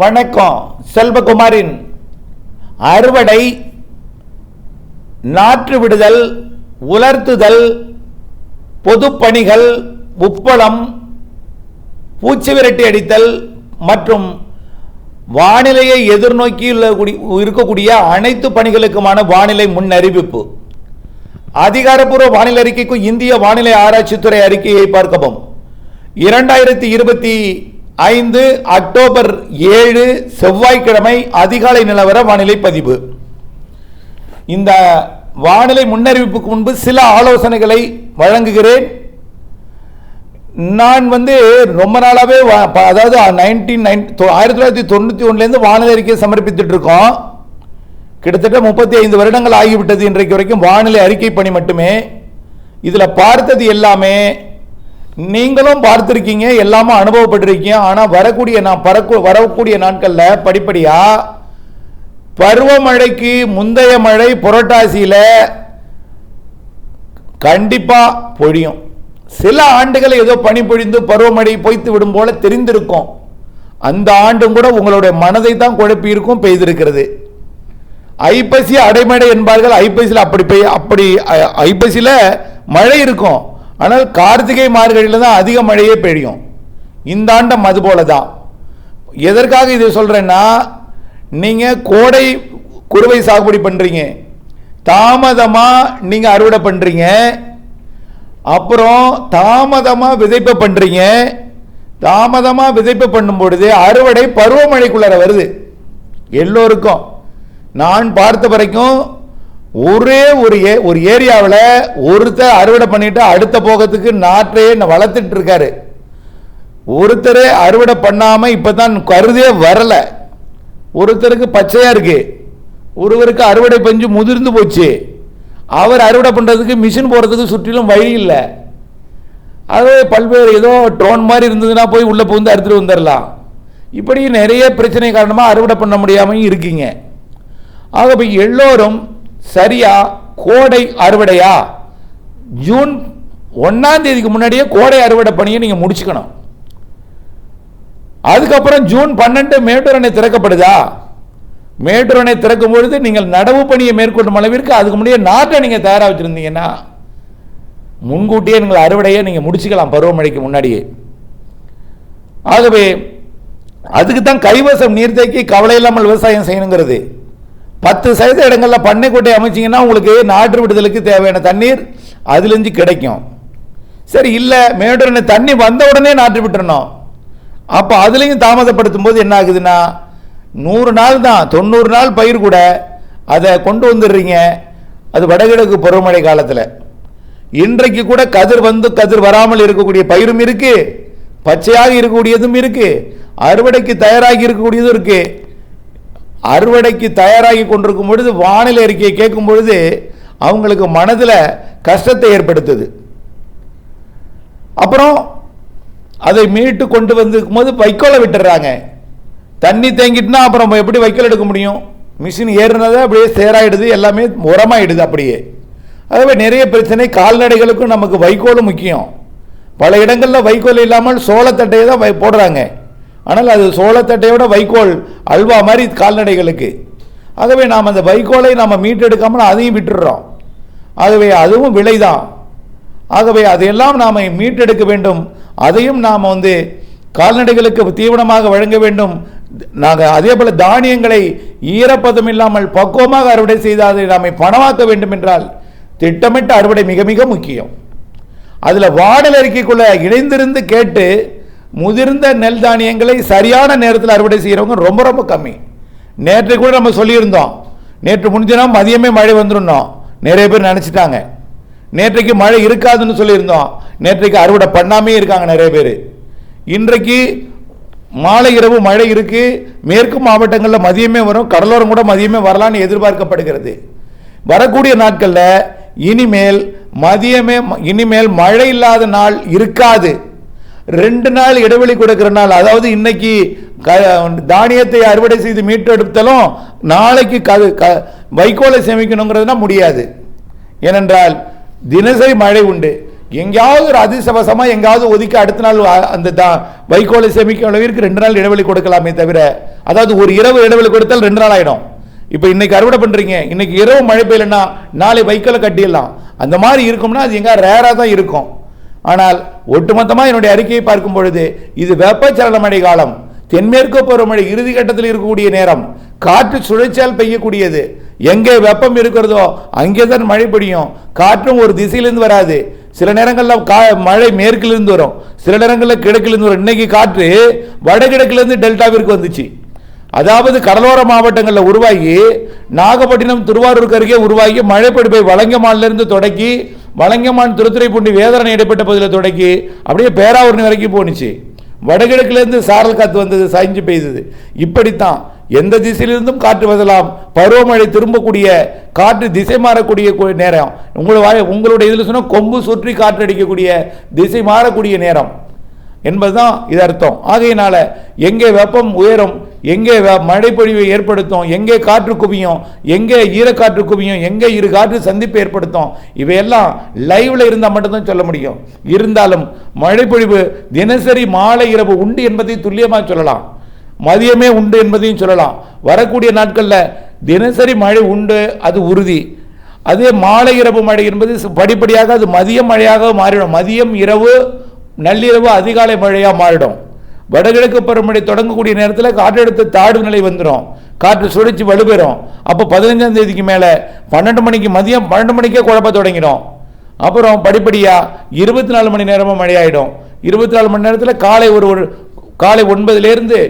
வணக்கம் செல்வகுமாரின் அறுவடை நாற்று விடுதல் உலர்த்துதல் பொதுப்பணிகள் உப்பளம் பூச்சி விரட்டி அடித்தல் மற்றும் வானிலையை எதிர்நோக்கி இருக்கக்கூடிய அனைத்து பணிகளுக்குமான வானிலை முன்னறிவிப்பு. அதிகாரப்பூர்வ வானிலை அறிக்கைக்கும் இந்திய வானிலை ஆராய்ச்சித்துறை அறிக்கையை பார்க்கவும். இரண்டாயிரத்தி இருபத்தி ஐந்து அக்டோபர் ஏழு செவ்வாய்க்கிழமை அதிகாலை நிலவர வானிலை பதிவு. இந்த வானிலை முன்னறிவிப்புக்கு முன்பு சில ஆலோசனைகளை வழங்குகிறேன். நான் வந்து ரொம்ப நாளாகவே அதாவது நைன்டீன் நைன் ஆயிரத்தி தொள்ளாயிரத்தி தொண்ணூற்றி ஒன்றுலேருந்து வானிலை அறிக்கையை சமர்ப்பித்துட்டு இருக்கோம் கிட்டத்தட்ட முப்பத்தி ஐந்து வருடங்கள் ஆகிவிட்டது இன்றைக்கு வரைக்கும் வானிலை அறிக்கை பணி மட்டுமே. இதில் பார்த்தது எல்லாமே நீங்களும் பார்த்துருக்கீங்க எல்லாமே அனுபவப்பட்டிருக்கீங்க ஆனால் வரக்கூடிய நான் பறக்கு வரக்கூடிய நாட்களில் படிப்படியாக பருவமழைக்கு முந்தைய மழை புரட்டாசியில் கண்டிப்பாக பொழியும். சில ஆண்டுகள் ஏதோ பனி பொழிந்து பருவமழை பொய்த்து விடும் போல தெரிந்திருக்கும். அந்த ஆண்டும் கூட உங்களுடைய மனதை தான் குழப்பி இருக்கும் பெய்திருக்கிறது. ஐப்பசி அடைமழை என்பார்கள் ஐப்பசியில் அப்படி பெய் அப்படி ஐ- ஐப்பசியில் மழை இருக்கும். ஆனால் கார்த்திகை மார்கழியில் தான் அதிக மழையே பெய்யும். இந்த ஆண்டம் அது போல தான் எதற்காக இதை சொல்கிறேன்னா நீங்கள் கோடை குறுவை சாகுபடி பண்ணுறீங்க தாமதமாக நீங்கள் அறுவடை பண்ணுறீங்க அப்புறம் தாமதமாக விதைப்பை பண்ணுறீங்க தாமதமாக விதைப்பு பண்ணும் பொழுது அறுவடை பருவமழைக்குள்ளார வருது. எல்லோருக்கும். நான் பார்த்த வரைக்கும் ஒரே ஒரு ஏ ஒரு ஏரியாவில் ஒருத்தர் அறுவடை பண்ணிட்டு அடுத்த போகத்துக்கு நாற்றையே ந- வளர்த்துட்டு இருக்காரு. ஒருத்தரே அறுவடை பண்ணாமல் இப்போ தான் கருதே வரலை. ஒருத்தருக்கு பச்சையாக இருக்கு. ஒருவருக்கு அறுவடை பஞ்சு முதிர்ந்து போச்சு. அவர் அறுவடை பண்ணுறதுக்கு மிஷின் போகிறதுக்கு சுற்றிலும் வழி இல்லை. அது பல்வேறு ஏதோ ட்ரோன் மாதிரி இருந்ததுன்னா போய் உள்ளே புகுந்து அறுத்துட்டு வந்துடலாம் இப்படி நிறைய பிரச்சனை காரணமாக அறுவடை பண்ண முடியாமல் இருக்கீங்க. ஆக இப்போ எல்லோரும் சரியா? கோடை அறுவடையா? ஜூன் ஒன்னாம் தேதிக்கு முன்னாடியே கோடை அறுவடை பணியை நீங்க முடிச்சுக்கணும். அதுக்கப்புறம் ஜூன் பன்னெண்டு மேட்டூர் அணை திறக்கப்படுதா? மேட்டூர் அணை திறக்கும் பொழுது நீங்கள் நடவு பணியை மேற்கொள்ளும் அளவிற்கு அதுக்கு முன்னாடியே நாட்டை நீங்க தயாரா வச்சிருந்தீங்கன்னா முன்கூட்டியே நீங்கள் அறுவடையை நீங்க முடிச்சுக்கலாம் பருவமழைக்கு முன்னாடியே. ஆகவே அதுக்கு தான் கைவசம் நீர்த்தேக்கி கவலை இல்லாமல் விவசாயம் செய்யணுங்கிறது. பத்து சதவீத இடங்களில் பண்ணைக்கோட்டை அமைச்சிங்கன்னா உங்களுக்கு நாற்று விடுதலுக்கு தேவையான தண்ணீர் அதுலேருந்து கிடைக்கும். சரி இல்லை மேடூர் தண்ணி வந்த உடனே நாற்று விட்டுறணும். அப்போ அதுலேயும் தாமதப்படுத்தும் போது என்ன ஆகுதுன்னா நூறு நாள் தான் தொண்ணூறு நாள் பயிர் கூட அதை கொண்டு வந்துடுறீங்க. அது வடகிழக்கு பருவமழை காலத்தில். இன்றைக்கு கூட கதிர் வந்து கதிர் வராமல் இருக்கக்கூடிய பயிரும் இருக்குது பச்சையாக இருக்கக்கூடியதும் இருக்குது அறுவடைக்கு தயாராகி இருக்கக்கூடியதும் இருக்குது அறுவடைக்கு தயாராகி கொண்டிருக்கும் பொழுது வானிலை அறிக்கையை கேட்கும் பொழுது அவங்களுக்கு மனதில் கஷ்டத்தை ஏற்படுத்துது. அப்புறம் அதை மீட்டு கொண்டு வந்திருக்கும் போது வைக்கோலை விட்டுறாங்க தண்ணி தேங்கிட்டுனா அப்புறம் எப்படி வைக்கோல் எடுக்க முடியும்? மிஷின் ஏறுனதை அப்படியே சேராயிடுது எல்லாமே உரமாயிடுது அப்படியே. ஆகவே நிறைய பிரச்சனை கால்நடைகளுக்கும் நமக்கு வைக்கோலும் முக்கியம். பல இடங்களில் வைக்கோல் இல்லாமல் சோளத்தட்டையை தான் வை- போடுறாங்க. ஆனால் அது சோளத்தட்டையோட வைக்கோல் அல்வா மாதிரி கால்நடைகளுக்கு. ஆகவே நாம் அந்த வைக்கோலை நாம் மீட்டெடுக்காமல் அதையும் விட்டுடுறோம். ஆகவே அதுவும் விலைதான். ஆகவே அதையெல்லாம் நாம் மீட்டெடுக்க வேண்டும். அதையும் நாம் வந்து கால்நடைகளுக்கு தீவனமாக வழங்க வேண்டும். நாங்கள் அதே போல் தானியங்களை ஈரப்பதம் இல்லாமல் பக்குவமாக அறுவடை செய்து அதை நாம் பணமாக்க வேண்டும் என்றால் திட்டமிட்ட அறுவடை மிக மிக முக்கியம். அதில் வானிலை அறிக்கைக்குள்ளே இணைந்திருந்து கேட்டு முதிர்ந்த நெல் தானியங்களை சரியான நேரத்தில் அறுவடை செய்கிறவங்க ரொம்ப ரொம்ப கம்மி. நேற்று கூட நம்ம சொல்லியிருந்தோம். நேற்று முடிஞ்சினா மதியமே மழை வந்துருந்தோம் நிறைய பேர் நினச்சிட்டாங்க. நேற்றைக்கு மழை இருக்காதுன்னு சொல்லியிருந்தோம். நேற்றைக்கு அறுவடை பண்ணாமே இருக்காங்க நிறைய பேர். இன்றைக்கு மாலை இரவு மழை இருக்குது மேற்கு மாவட்டங்களில் மதியமே வரும். கடலோரம் கூட மதியமே வரலான்னு எதிர்பார்க்கப்படுகிறது. வரக்கூடிய நாட்களில் இனிமேல் மதியமே இனிமேல் மழை இல்லாத நாள் இருக்காது. ரெண்டு நாள் இடைவெளி கொடுக்கிற நாள் அதாவது இன்னைக்கு க- தானியத்தை அறுவடை செய்து மீட்டெடுத்தலும் நாளைக்கு க- க- வைக்கோலை சேமிக்கணுங்கிறதுனா முடியாது. ஏனென்றால் தினசரி மழை உண்டு. எங்கேயாவது ஒரு அதிசவசமாக எங்கேயாவது ஒதுக்கி அடுத்த நாள் அந்த தா- வைக்கோலை சேமிக்கும் அளவிற்கு ரெண்டு நாள் இடைவெளி கொடுக்கலாமே தவிர அதாவது ஒரு இரவு இடைவெளி கொடுத்தால் ரெண்டு நாள் ஆகிடும் இப்போ இன்னைக்கு அறுவடை பண்ணுறீங்க இன்னைக்கு இரவு மழை பெய்யலன்னா நாளை வைக்கோலை கட்டிடலாம். அந்த மாதிரி இருக்கும்னா அது எங்கே ரேராக தான் இருக்கும். ஆனால் ஒட்டுமொத்தமாக என்னுடைய அறிக்கையை பார்க்கும் பொழுது இது வெப்பச்சலன மழை காலம். தென்மேற்கு பருவமழை இறுதி கட்டத்தில் இருக்கக்கூடிய நேரம். காற்று சுழற்சியால் பெய்யக்கூடியது. எங்கே வெப்பம் இருக்கிறதோ அங்கே தான் மழை பொழியும். காற்றும் ஒரு திசையிலிருந்து வராது. சில நேரங்களில் கா மழை மேற்கிலிருந்து வரும். சில நேரங்களில் கிழக்கிலிருந்து வரும். இன்னைக்கு காற்று வடகிழக்கிலிருந்து டெல்டாவிற்கு வந்துச்சு. அதாவது கடலோர மாவட்டங்களில் உருவாகி நாகப்பட்டினம் திருவாரூருக்கு அருகே உருவாகி மழைப்பிடிப்பை வலங்கமானிலிருந்து தொடக்கி வலங்கமான் திருத்துறைப்பூண்டி வேதனை இடைப்பட்ட பகுதியில் தொடக்கி அப்படியே பேராவூர்னி வரைக்கும் போணுச்சு வடகிழக்குலேருந்து சாரல் காற்று வந்தது சாய்ஞ்சு பெய்தது. இப்படித்தான் எந்த திசையிலிருந்தும் காற்று வசலாம் பருவமழை திரும்பக்கூடிய காற்று திசை மாறக்கூடிய நேரம். உங்களை உங்களுடைய இதில் சொன்னால் கொம்பு சுற்றி காற்று அடிக்கக்கூடிய திசை மாறக்கூடிய நேரம். என்பதுதான் இது அர்த்தம். ஆகையினால எங்கே வெப்பம் உயரும் எங்கே மழைப்பொழிவை ஏற்படுத்தும் எங்கே காற்று குவியும் எங்கே ஈரக்காற்று குவியும் எங்கே இரு காற்று சந்திப்பு ஏற்படுத்தும் இவையெல்லாம் லைவ்ல இருந்தால் மட்டும்தான் சொல்ல முடியும். இருந்தாலும் மழைப்பொழிவு தினசரி மாலை இரவு உண்டு என்பதை துல்லியமாக சொல்லலாம். மதியமே உண்டு என்பதையும் சொல்லலாம். வரக்கூடிய நாட்களில் தினசரி மழை உண்டு அது உறுதி. அதே மாலை இரவு மழை என்பது படிப்படியாக அது மதியம் மழையாக மாறிடும். மதியம் இரவு நள்ளிரவு அதிகாலை மழையாக மாறிடும். வடகிழக்கு பருவமழை தொடங்கக்கூடிய நேரத்தில் காற்றழுத்த தாழ்வு நிலை வந்துடும் காற்று சுழற்சி வலுப்பெறும். அப்போ பதினஞ்சாம் தேதிக்கு மேலே பன்னெண்டு மணிக்கு மதியம் பன்னெண்டு மணிக்கே குழப்ப தொடங்கிடும். அப்புறம் படிப்படியாக இருபத்தி நாலு மணி நேரமும் மழையாயிடும். இருபத்தி நாலு மணி நேரத்தில் காலை ஒரு ஒரு காலை ஒன்பதுலேருந்து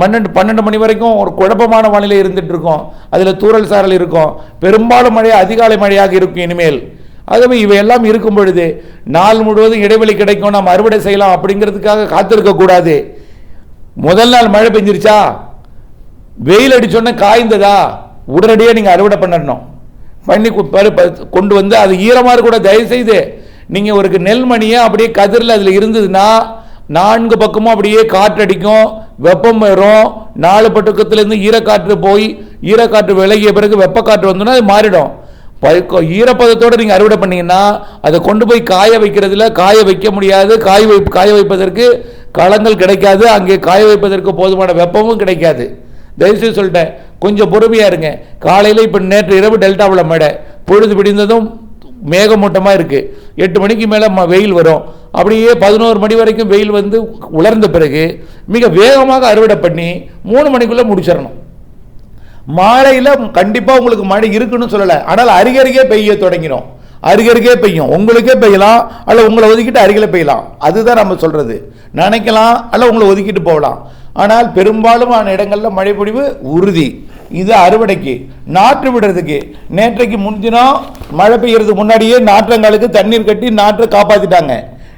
பன்னெண்டு பன்னெண்டு மணி வரைக்கும் ஒரு குழப்பமான வானிலை இருந்துகிட்டு இருக்கும். அதில் தூறல் சாரல் இருக்கும். பெரும்பாலும் மழை அதிகாலை மழையாக இருக்கும் இனிமேல். ஆகவே இவையெல்லாம் இருக்கும் பொழுது நாள் முழுவதும் இடைவெளி கிடைக்கும் நாம் அறுவடை செய்யலாம் அப்படிங்கிறதுக்காக காத்திருக்க கூடாது. முதல் நாள் மழை பெஞ்சிருச்சா? வெயில் அடிச்சோன்னே காய்ந்ததா? உடனடியாக நீங்கள் அறுவடை பண்ணணும். பண்ணி பரு- ப- கொண்டு வந்து அது ஈரமாக கூட தயவு செய்து நீங்கள் ஒரு நெல்மணியை அப்படியே கதிரில் அதில் இருந்ததுன்னா நான்கு பக்கமும் அப்படியே காற்றடிக்கும் வெப்பம் வரும். நாலு பட்டுக்கத்துலேருந்து ஈரக்காற்று போய் ஈரக்காற்று விலகிய பிறகு வெப்பக்காற்று வந்தோன்னா அது மாறிடும். ஈரப்பதத்தோடு நீங்கள் அறுவடை பண்ணீங்கன்னா அதை கொண்டு போய் காய வைக்கிறதுல காய வைக்க முடியாது. காய வை காய வைப்பதற்கு களங்கள் கிடைக்காது. அங்கே காய வைப்பதற்கு போதுமான வெப்பமும் கிடைக்காது. தயவுசெய்து சொல்லிட்டேன். கொஞ்சம் பொறுமையாக இருங்க. காலையில் இப்போ நேற்று இரவு டெல்டாவில் மழை. பொழுது பிடிந்ததும் மேகமூட்டமாக இருக்குது எட்டு மணிக்கு மேலே வெயில் வரும். அப்படியே பதினோரு மணி வரைக்கும் வெயில் வந்து உலர்ந்த பிறகு மிக வேகமாக அறுவடை பண்ணி மூணு மணிக்குள்ளே முடிச்சிடணும். மாலையில் கண்டிப்பாக உங்களுக்கு மழை இருக்குன்னு சொல்லலை. ஆனால் அருகருகே பெய்ய தொடங்கிடும் அருகருகே பெய்யும். உங்களுக்கே பெய்யலாம். அல்ல உங்களை ஒதுக்கிட்டு அருகில் பெய்யலாம். அதுதான் நம்ம சொல்கிறது நினைக்கலாம். அல்ல உங்களை ஒதுக்கிட்டு போகலாம். ஆனால் பெரும்பாலுமான இடங்களில் மழை பொழிவு உறுதி. இது அறுவடைக்கு நாற்று விடுறதுக்கு. நேற்றைக்கு முன்தினம் மழை பெய்யறதுக்கு முன்னாடியே நாற்றங்களுக்கு தண்ணீர் கட்டி நாற்றை காப்பாற்றிட்டாங்க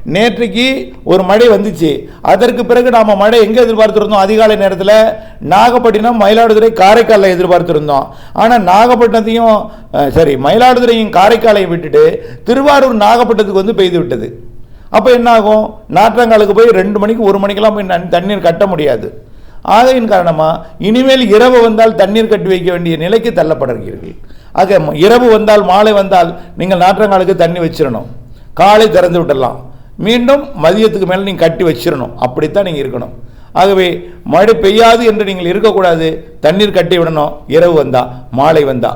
நேற்றைக்கு ஒரு மழை வந்துச்சு. அதற்கு பிறகு நாம் மழை எங்கே எதிர்பார்த்துருந்தோம்? அதிகாலை நேரத்தில் நாகப்பட்டினம் மயிலாடுதுறை காரைக்காலில் எதிர்பார்த்துருந்தோம். ஆனால் நாகப்பட்டினத்தையும் சரி மயிலாடுதுறையும் காரைக்காலையும் விட்டுட்டு திருவாரூர் நாகப்பட்டினத்துக்கு வந்து பெய்து விட்டது. அப்போ என்னாகும்? நாற்றங்காலுக்கு போய் ரெண்டு மணிக்கு ஒரு மணிக்கெல்லாம் போய் நன்- தண்ணீர் கட்ட முடியாது. ஆகையின் காரணமாக இனிமேல் இரவு வந்தால் தண்ணீர் கட்டி வைக்க வேண்டிய நிலைக்கு தள்ளப்படுகிறீர்கள். ஆக இரவு வந்தால் மாலை வந்தால் நீங்கள் நாற்றங்காலுக்கு தண்ணி வச்சிடணும் காலை திறந்து விடலாம். மீண்டும் மதியத்துக்கு மேலே நீங்கள் கட்டி வச்சிடணும் அப்படித்தான் நீங்கள் இருக்கணும். ஆகவே மழை பெய்யாது என்று நீங்கள் இருக்கக்கூடாது. தண்ணீர் கட்டி விடணும். இரவு வந்தா மாலை வந்தா.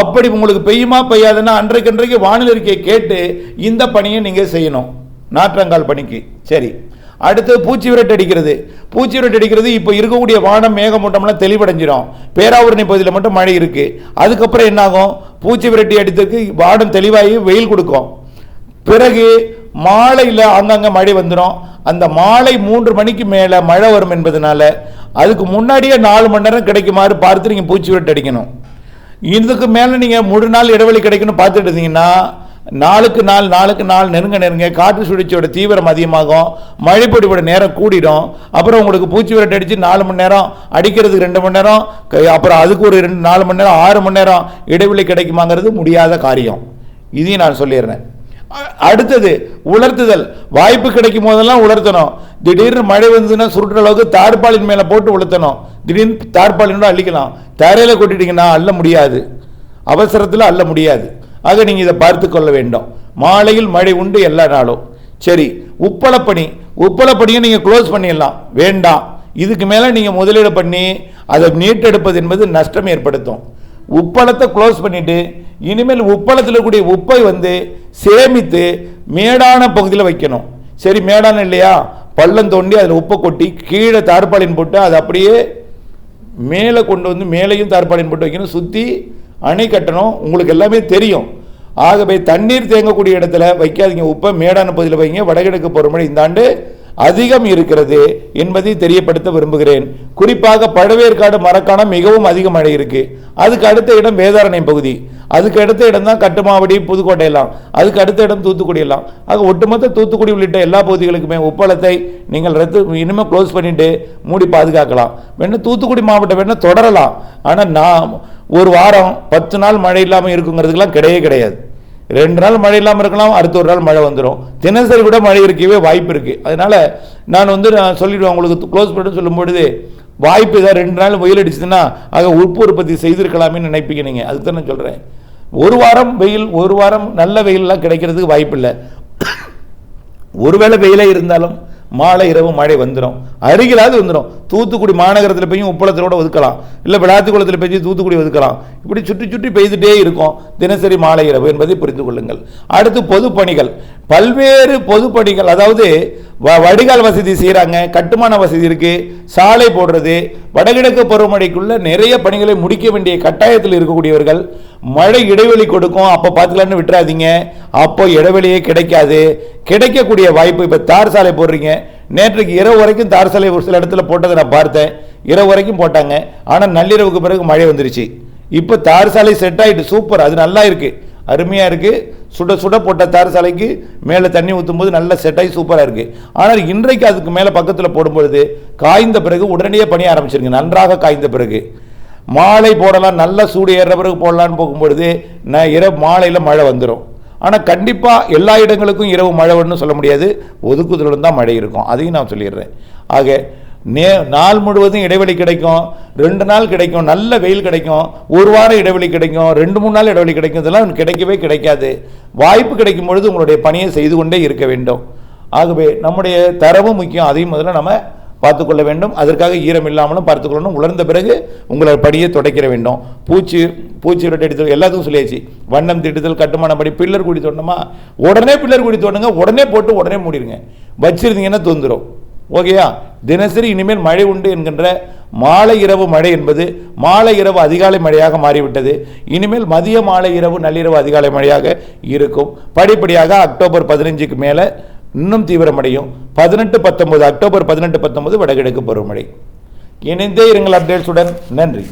அப்படி உங்களுக்கு பெய்யுமா பெய்யாதுன்னா அன்றைக்கு அன்றைக்கு வானிலை அறிக்கையை கேட்டு இந்த பணியை நீங்கள் செய்யணும். நாற்றங்கால் பணிக்கு. சரி. அடுத்து பூச்சி விரட்டு அடிக்கிறது. பூச்சி விரட்டு அடிக்கிறது இப்போ இருக்கக்கூடிய வானம் மேகமூட்டம்லாம் தெளிவடைஞ்சிடும் பேராவூரணி பகுதியில் மட்டும் மழை இருக்குது அதுக்கப்புறம் என்னாகும்? பூச்சி விரட்டி அடித்ததுக்கு வானம் தெளிவாகி வெயில் கொடுக்கும். பிறகு மாலையில் அங்கங்கே மழை வந்துடும் அந்த மாலை மூன்று மணிக்கு மேலே மழை வரும் என்பதனால அதுக்கு முன்னாடியே நாலு மணி நேரம் கிடைக்குமாறு பார்த்து நீங்கள் பூச்சி விட்டு அடிக்கணும். இதுக்கு மேலே நீங்கள் முழு நாள் இடைவெளி கிடைக்கணும் பார்த்துட்டு இருந்தீங்கன்னா நாளுக்கு நாள் நாளுக்கு நாள் நெருங்க நெருங்க காற்று சுழற்சியோட தீவிரம் அதிகமாகும். மழைப்பொடியோட நேரம் கூடிடும். அப்புறம் உங்களுக்கு பூச்சி விரட்டு அடித்து நாலு மணி நேரம் அடிக்கிறதுக்கு ரெண்டு மணி நேரம் அப்புறம் அதுக்கு ஒரு ரெண்டு நாலு மணி நேரம் ஆறு மணி நேரம் இடைவெளி கிடைக்குமாங்கிறது முடியாத காரியம். இதையும் நான் சொல்லிடுறேன். அடுத்தது உலர்த்துதல். வாய்ப்பு கிடைக்கும் போதெல்லாம் உலர்த்தணும். திடீர்னு மழை வந்ததுன்னா சுருட்டுற அளவுக்கு தார்பாலின் மேலே போட்டு உளுத்தணும் திடீர்னு தார்பாலினோட அள்ளிக்கலாம். தரையில் கொட்டிட்டீங்கன்னா அள்ள முடியாது. அவசரத்தில் அள்ள முடியாது. ஆக நீங்கள் இதை பார்த்து கொள்ள வேண்டும். மாலையில் மழை உண்டு எல்லா நாளும். சரி உப்பளப்பணி. உப்பளப்பணியை நீங்கள் க்ளோஸ் பண்ணிடலாம். வேண்டாம். இதுக்கு மேலே நீங்கள் முதலீடு பண்ணி அதை மீட்டெடுப்பது என்பது நஷ்டம் ஏற்படுத்தும். உப்பளத்தை க்ளோஸ் பண்ணிவிட்டு இனிமேல் உப்பளத்தில் கூடிய உப்பை வந்து சேமித்து மேடான பகுதியில் வைக்கணும். சரி மேடான இல்லையா? பள்ளம் தோண்டி அதில் உப்பை கொட்டி கீழே தார்பாலின் போட்டு அதை அப்படியே மேலே கொண்டு வந்து மேலேயும் தார்பாலின் போட்டு வைக்கணும். சுற்றி அணை கட்டணும். உங்களுக்கு எல்லாமே தெரியும். ஆகவே தண்ணீர் தேங்கக்கூடிய இடத்துல வைக்காதீங்க உப்பை. மேடான பகுதியில் வைங்க. வடகிழக்கு பருவமழை இந்த ஆண்டு அதிகம் இருக்கிறது என்பதை தெரியப்படுத்த விரும்புகிறேன். குறிப்பாக பழவேற்காடு மரக்காணம் மிகவும் அதிக மழை இருக்குது அதுக்கு அடுத்த இடம் வேதாரண்யம் பகுதி. அதுக்கு அடுத்த இடம் தான் கட்டுமாவடி புதுக்கோட்டையெல்லாம். அதுக்கு அடுத்த இடம் தூத்துக்குடி எல்லாம். ஆக ஒட்டுமொத்த தூத்துக்குடி உள்ளிட்ட எல்லா பகுதிகளுக்குமே உப்பளத்தை நீங்கள் ரத்து இனிமேல் க்ளோஸ் பண்ணிட்டு மூடி பாதுகாக்கலாம். வேணா தூத்துக்குடி மாவட்டம் வேணால் தொடரலாம். ஆனால் நான் ஒரு வாரம் பத்து நாள் மழை இல்லாமல் இருக்குங்கிறதுக்கெல்லாம் கிடையவே கிடையாது. ரெண்டு நாள் மழை இல்லாமல் இருக்கலாம் அடுத்த ஒரு நாள் மழை வந்துடும் தினசரி கூட மழை இருக்கவே வாய்ப்பு இருக்குது அதனால் நான் வந்து நான் சொல்லிவிடுவேன் உங்களுக்கு க்ளோஸ் பண்ணி சொல்லும் பொழுது வாய்ப்பு ஏதாவது ரெண்டு நாள் வெயில் அடிச்சதுன்னா ஆக உப்பு உற்பத்தி செய்திருக்கலாமேன்னு நினைப்பீங்க நீங்கள் அதுக்கு தான் நான் சொல்கிறேன் ஒரு வாரம் வெயில் ஒரு வாரம் நல்ல வெயிலெலாம் கிடைக்கிறதுக்கு வாய்ப்பு இல்லை ஒருவேளை வெயிலே இருந்தாலும் மாலை இரவு மழை வந்துடும் அருகிலாவது வந்துடும் தூத்துக்குடி மாநகரத்தில் பெய்யும் உப்பளத்திலோட ஒதுக்கலாம். இல்லை விளாத்துக்குளத்தில் பெய்ஞ்சு தூத்துக்குடி ஒதுக்கலாம். இப்படி சுற்றி சுற்றி பெய்துட்டே இருக்கும். தினசரி மாலை இரவு என்பதை புரிந்து கொள்ளுங்கள். அடுத்து பொதுப்பணிகள். பல்வேறு பொதுப்பணிகள். அதாவது வ- வடிகால் வசதி செய்கிறாங்க கட்டுமான வசதி இருக்குது சாலை போடுறது. வடகிழக்கு பருவமழைக்குள்ள நிறைய பணிகளை முடிக்க வேண்டிய கட்டாயத்தில் இருக்கக்கூடியவர்கள் மழை இடைவெளி கொடுக்கும். அப்போ பார்த்துக்கலான்னு விட்டுறாதீங்க. அப்போ இடைவெளியே கிடைக்காது. கிடைக்கக்கூடிய வாய்ப்பு இப்போ தார் சாலை போடுறீங்க. நேற்றுக்கு இரவு வரைக்கும் தார் சாலை ஒரு சில இடத்துல போட்டதை நான் பார்த்தேன். இரவு வரைக்கும் போட்டாங்க. ஆனால் நள்ளிரவுக்கு பிறகு மழை வந்துருச்சு. இப்போ தார் சாலை செட் ஆகிட்டு சூப்பர் அது நல்லா இருக்குது அருமையாக இருக்குது சுட சுட போட்ட தார் சாலைக்கு மேலே தண்ணி ஊற்றும் போது நல்ல செட் ஆகி சூப்பராக இருக்குது ஆனால் இன்றைக்கு அதுக்கு மேலே பக்கத்தில் போடும்பொழுது காய்ந்த பிறகு உடனடியே பணி ஆரம்பிச்சிருங்க. நன்றாக காய்ந்த பிறகு. மாலை போடலாம். நல்ல சூடு ஏறுற பிறகு போடலான்னு போகும்பொழுது நான் இரவு மாலையில் மழை வந்துடும் ஆனால் கண்டிப்பாக எல்லா இடங்களுக்கும் இரவு மழை வரும்னு சொல்ல முடியாது. ஒதுக்குதலுடன் தான் மழை இருக்கும். அதையும் நான் சொல்லிடுறேன். ஆக நே நாள் முழுவதும் இடைவெளி கிடைக்கும். ரெண்டு நாள் கிடைக்கும். நல்ல வெயில் கிடைக்கும். ஒரு வாரம் இடைவெளி கிடைக்கும். ரெண்டு மூணு நாள் இடைவெளி கிடைக்கும். இதெல்லாம் கிடைக்கவே கிடைக்காது. வாய்ப்பு கிடைக்கும் பொழுது உங்களுடைய பணியை செய்து கொண்டே இருக்க வேண்டும். ஆகவே நம்முடைய தரவும் முக்கியம். அதையும் முதல்ல நம்ம பார்த்துக்கொள்ள வேண்டும். அதற்காக ஈரம் இல்லாமலும் பார்த்துக்கொள்ளணும் உலர்ந்த பிறகு உங்களை படியை துடைக்கிற வேண்டும். பூச்சி பூச்சி விரட்டி அடித்தல் எல்லாத்துக்கும் சொல்லியாச்சு. வண்ணம் திட்டுதல் கட்டுமான படி பில்லர் குடி தோணுமா உடனே பில்லர் குடி தோணுங்க உடனே போட்டு உடனே மூடிடுங்க வச்சிருந்தீங்கன்னா தொந்துடும் ஓகேயா? தினசரி இனிமேல் மழை உண்டு என்கின்ற மாலை இரவு மழை என்பது மாலை இரவு அதிகாலை மழையாக மாறிவிட்டது. இனிமேல் மதிய மாலை இரவு நள்ளிரவு அதிகாலை மழையாக இருக்கும். படிப்படியாக அக்டோபர் பதினஞ்சுக்கு மேலே இன்னும் தீவிரமடையும். பதினெட்டு பத்தொன்பது அக்டோபர் பதினெட்டு பத்தொன்பது வடகிழக்கு பருவமழை. இணைந்தே இருங்கள் அப்டேட்ஸுடன் நன்றி.